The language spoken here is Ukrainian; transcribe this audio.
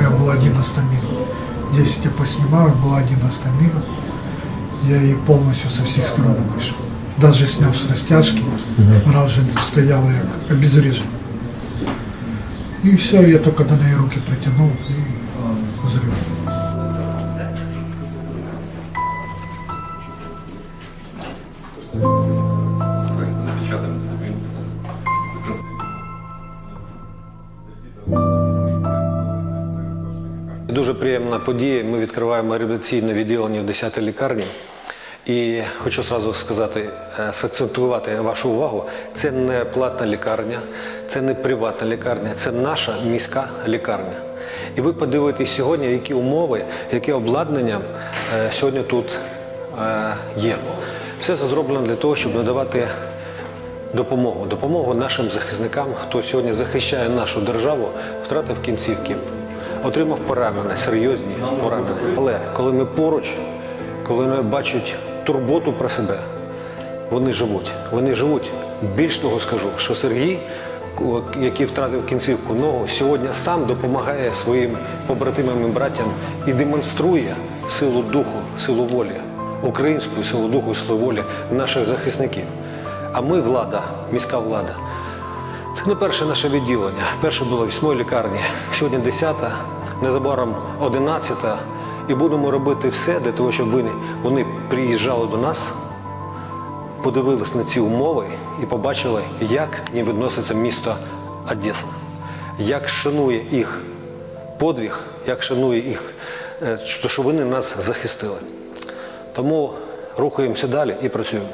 меня было 11 мир. 10 я поснимал, и было 11 мир. Я ей полностью со всех сторон вышел. Даже сняв с растяжки, она уже стояла как обезврежена. И все, я только до ней руки протянул и а, взрыв. Дуже приємна подія. Ми відкриваємо реабілітаційне відділення в 10-й лікарні. І хочу зразу сказати, е, сакцентувати вашу увагу. Це не платна лікарня, це не приватна лікарня, це наша міська лікарня. І ви подивитесь сьогодні, які умови, яке обладнання е, сьогодні тут е, є. Все це зроблено для того, щоб надавати допомогу. Допомогу нашим захисникам, хто сьогодні захищає нашу державу, втратив кінцівки, отримав поранення, серйозні поранення. Але коли ми поруч, коли вони бачать турботу про себе, вони живуть. Вони живуть. Більш того скажу, що Сергій, який втратив кінцівку ногу, сьогодні сам допомагає своїм побратимам і братям і демонструє силу духу, силу волі, українську силу духу, силу волі наших захисників. А ми влада, міська влада. Це не перше наше відділення. Перше було в 8 лікарні, сьогодні 10, незабаром 11. І будемо робити все для того, щоб вони, вони приїжджали до нас, подивились на ці умови і побачили, як ним відноситься місто Одеса, як шанує їх подвиг, як шанує їх, е, що вони нас захистили. Тому рухаємося далі і працюємо.